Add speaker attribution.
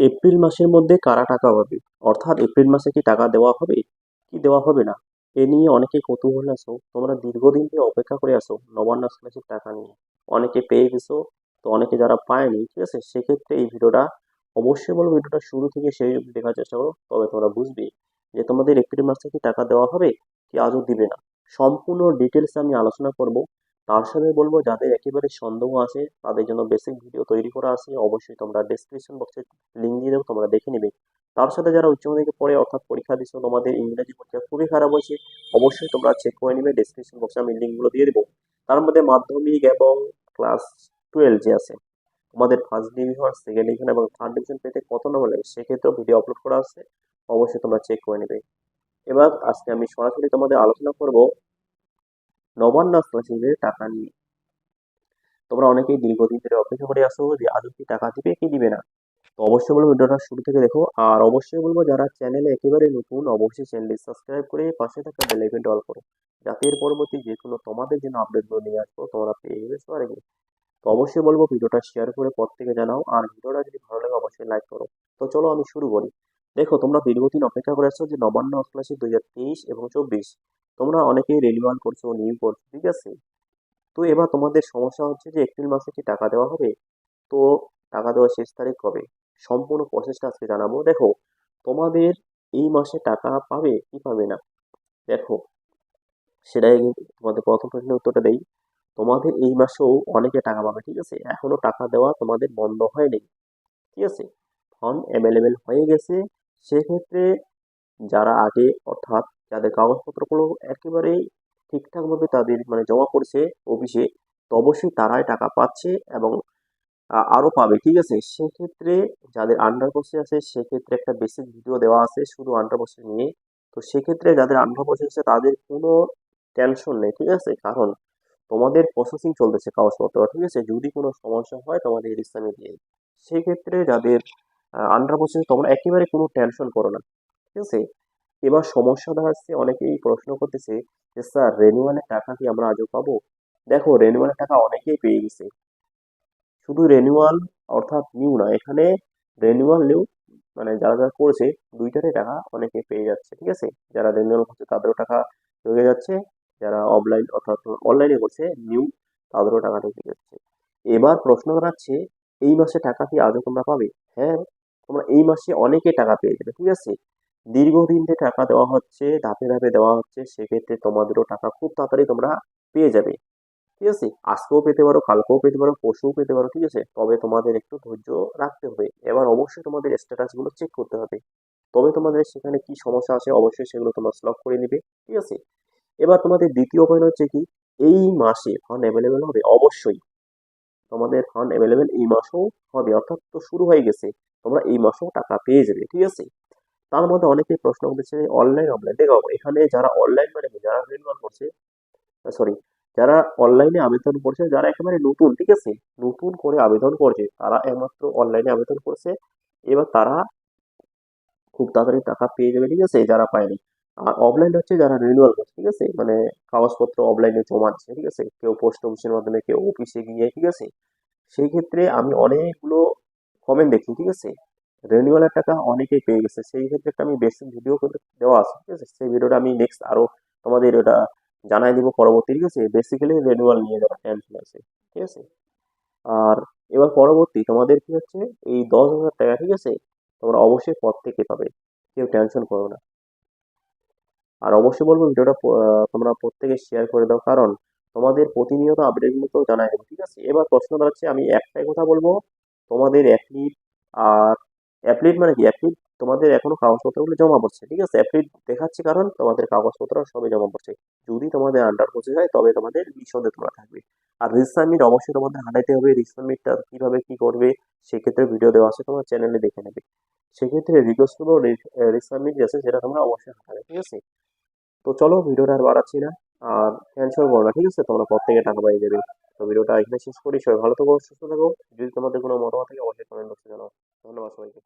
Speaker 1: April মাসের মধ্যে কারা টাকা পাবে? অর্থাৎ এপ্রিল মাসে কি টাকা দেওয়া হবে? কি দেওয়া হবে না? এ নিয়ে অনেকে কৌতূহল আসো তোমরা দীর্ঘদিন ধরে অপেক্ষা করে আসো নবান্ন স্কলারশিপ টাকা নিয়ে। অনেকে পেয়ে গেছো, তো অনেকে যারা পায়নি, ঠিক আছে? সেক্ষেত্রে এই ভিডিওটা অবশ্যই বলব ভিডিওটা শুরু থেকে সেই দেখার চেষ্টা করো, তবে তোমরা বুঝবে যে তোমাদের এপ্রিল মাসে কি টাকা দেওয়া হবে, কি আজও দিবে না। সম্পূর্ণ ডিটেলস আমি আলোচনা করব। তার সাথে বলব, যাদের একেবারে সন্দেহ আছে, তাদের জন্য বেসিক ভিডিও তৈরি করা আছে, অবশ্যই তোমরা ডেসক্রিপশন বক্সে লিঙ্ক দিয়ে দেবো, তোমরা দেখে নিবে। তার সাথে যারা উচ্চ মাধ্যমিকে পড়ে, অর্থাৎ পরীক্ষা দিচ্ছ তোমাদের ইংরেজি পরীক্ষা খুবই খারাপ হয়েছে, অবশ্যই তোমরা চেক করে নিবে ডেসক্রিপশন বক্সে আমি লিঙ্কগুলো দিয়ে দেবো। তার মধ্যে মাধ্যমিক এবং ক্লাস টুয়েলভ যে আছে, তোমাদের ফার্স্ট ডিভিশন সেকেন্ড ডিভিশন এবং থার্ড ডিভিশন পেতে কত নম্বর লাগে, সেক্ষেত্রেও ভিডিও আপলোড করা আছে, অবশ্যই তোমরা চেক করে নেবে। এবার আজকে আমি সরাসরি তোমাদের আলোচনা করব নবান্ন স্কলারশিপের টাকা নিয়ে। তোমরা অনেকেই দীর্ঘদিন ধরে অপেক্ষা করে আসো যে আদৌ কি টাকা দিবে কি দিবে না। তো অবশ্যই বলব ভিডিওটা শুরু থেকে দেখো। আর অবশ্যই বলব যারা চ্যানেলে একেবারে নতুন, অবশ্যই চ্যানেলটি সাবস্ক্রাইব করে পাশে থাকা বেল আইকনটি অল করো। যাতে এর পরবর্তী যে কোনো তোমাদের জন্য আপডেটগুলো নিয়ে আসব, তোমরা পেয়ে যাবে সবার আগে। তো অবশ্যই বলব ভিডিওটা শেয়ার করে পর থেকে জানাও। আর ভিডিওটা যদি ভালো লাগে অবশ্যই লাইক করো। তো চলো আমি শুরু করি। দেখো, তোমরা দীর্ঘদিন অপেক্ষা করে আসছো যে নবান্ন স্কলারশিপ দুই হাজার তেইশ এবং চব্বিশ। তোমরা অনেকেই রেনিউয়াল করছ নিউ করছ, ঠিক আছে? তো এবার তোমাদের সমস্যা হচ্ছে যে এপ্রিল মাসে কি টাকা দেওয়া হবে? তো টাকা দেওয়ার শেষ তারিখ কবে? সম্পূর্ণ প্রসেসটা আজকে জানাব। দেখো, তোমাদের এই মাসে টাকা পাবে কি পাবে না? দেখো, সেটাই তোমাদের প্রথম প্রশ্নের উত্তরটা দেই। তোমাদের এই মাসেও অনেকে টাকা পাবে, ঠিক আছে? এখনও টাকা দেওয়া তোমাদের বন্ধ হয়নি, ঠিক আছে? ফর্ম অ্যাভেলেবেল হয়ে গেছে। সেক্ষেত্রে যারা আগে, অর্থাৎ যাদের কাগজপত্রগুলো একেবারেই ঠিকঠাকভাবে তাদের মানে জমা পড়ছে অফিসে, তো অবশ্যই তারাই টাকা পাচ্ছে এবং আরও পাবে, ঠিক আছে? সেক্ষেত্রে যাদের আন্ডার প্রসেস আছে, সেক্ষেত্রে একটা বেসিক ভিডিও দেওয়া আছে শুধু আন্ডার প্রসেস নিয়ে। তো সেক্ষেত্রে যাদের আন্ডার প্রসেস আছে, তাদের কোনো টেনশন নেই, ঠিক আছে? কারণ তোমাদের প্রসেসিং চলতেছে কাগজপত্র, ঠিক আছে? যদি কোনো সমস্যা হয়, তোমাদের ইসলামে দিয়ে সেক্ষেত্রে যাদের আন্ডার প্রসেস তোমরা একেবারে কোনো টেনশন করো না, ঠিক আছে? এবার সমস্যা দেখা যাচ্ছে, অনেকেই প্রশ্ন করতেছে যে, স্যার রেনুয়ালের টাকা কি আমরা আজও পাবো? দেখো রেনুয়ালের টাকা অনেকেই পেয়ে গেছে। শুধু রেনুয়াল অর্থাৎ নিউ না, এখানে রেনুয়াল নিউ মানে যারা যারা করেছে, দুইটারই টাকা অনেকে পেয়ে যাচ্ছে, ঠিক আছে? যারা রেনুয়াল করছে, তাদেরও টাকা ঢুকে যাচ্ছে। যারা অফলাইন অর্থাৎ অনলাইনে করছে নিউ তাদেরও টাকা ঢুকে যাচ্ছে। এবার প্রশ্ন দাঁড়াচ্ছে, এই মাসে টাকা কি আজও তোমরা পাবে? হ্যাঁ তোমরা এই মাসে অনেকে টাকা পেয়ে যাবে, ঠিক আছে? দীর্ঘদিন ধরে টাকা দেওয়া হচ্ছে, ধাপে ধাপে দেওয়া হচ্ছে, সেক্ষেত্রে তোমাদেরও টাকা খুব তাড়াতাড়ি তোমরা পেয়ে যাবে। ঠিক আছে? আজকেও পেতে পারো, কালকেও পেতে পারো, পরশুও পেতে পারো, ঠিক আছে? তবে তোমাদের একটু ধৈর্য রাখতে হবে। এবার অবশ্যই তোমাদের স্ট্যাটাসগুলো চেক করতে হবে। তবে তোমাদের সেখানে কি সমস্যা আছে, অবশ্যই সেগুলো তোমরা সলভ করে নিবে, ঠিক আছে? এবার তোমাদের দ্বিতীয় পয়েন্ট হচ্ছে কি? এই মাসে ফান্ড অ্যাভেলেবেল হবে, অবশ্যই। তোমাদের ফান্ড অ্যাভেলেবেল এই মাসেও হবে, অর্থাৎ তো শুরু হয়ে গেছে। তোমরা এই মাসেও টাকা পেয়ে যাবে, ঠিক আছে? তার মধ্যে অনেকেই প্রশ্ন করতেছে অনলাইন অফলাইন দেখো, এখানে যারা অনলাইন মানে যারা রেনুয়াল করছে সরি যারা অনলাইনে আবেদন করছে, যারা একেবারে নতুন, ঠিক আছে? নতুন করে আবেদন করছে, তারা একমাত্র অনলাইনে আবেদন করছে, এবার তারা খুব তাড়াতাড়ি টাকা পেয়ে যাবে, ঠিক আছে? যারা পায়নি। আর অফলাইন হচ্ছে যারা রিনিউয়াল করছে, ঠিক আছে? মানে কাগজপত্র অফলাইনে জমা দিচ্ছে, ঠিক আছে? কেউ পোস্ট অফিসের মাধ্যমে, কেউ অফিসে গিয়ে, ঠিক আছে? সেই ক্ষেত্রে আমি অনেকগুলো কমেন্ট দেখি ঠিক আছে? রেনিউয়ালের টাকা অনেকেই পেয়ে গেছে। সেই ক্ষেত্রে একটা আমি বেসিক ভিডিও করে দেওয়া আছে, ঠিক আছে? সেই ভিডিওটা আমি নেক্সট আরও তোমাদের ওটা জানাই দিব পরবর্তী, ঠিক আছে? বেসিক্যালি রেনুয়াল নিয়ে যাওয়া টেনশন আছে ঠিক আছে? আর এবার পরবর্তী তোমাদের কি হচ্ছে? এই দশ হাজার টাকা, ঠিক আছে? তোমরা অবশ্যই পর থেকে পাবে, কেউ টেনশন করো না। আর অবশ্যই বলব ভিডিওটা তোমরা প্রত্যেকে শেয়ার করে দাও, কারণ তোমাদের প্রতিনিয়ত আপডেটগুলো তো জানাই দেবো, ঠিক আছে? এবার প্রশ্ন দাঁড়াচ্ছে, আমি একটাই কথা বলব, তোমাদের অ্যাপ্লিট আর অ্যাপ্লিট মানে কি? অ্যাপ্লিট তোমাদের এখনও কাগজপত্রগুলো জমা পড়ছে, ঠিক আছে? অ্যাপ্লিট দেখাচ্ছে কারণ তোমাদের কাগজপত্র সবই জমা পড়ছে। যদি তোমাদের আন্ডার পৌঁছে যায়, তবে তোমাদের বিশদে তোমরা থাকবে। আর রিসাবমিট অবশ্যই তোমাদের হাঁটাইতে হবে। রিসাবমিটটা কীভাবে কী করবে, সেক্ষেত্রে ভিডিও দেওয়া আছে, তোমার চ্যানেলে দেখে নেবে। সেক্ষেত্রে রিকোয়েস্ট করব যে আছে, সেটা তোমরা অবশ্যই হাঁটাবে ঠিক আছে? তো চলো, ভিডিওটা আর বাড়াচ্ছি না। আর টেনশন করো না, ঠিক আছে? তোমরা প্রত্যেকে টাকা পাই যাবে? তো ভিডিওটা এখানে শেষ করি। সবাই ভালো থাকো, সুস্থ থাকো। যদি তোমাদের কোনো মতামত থাকে, অবশ্যই কমেন্ট বক্সে জানাও। ধন্যবাদ সবাইকে।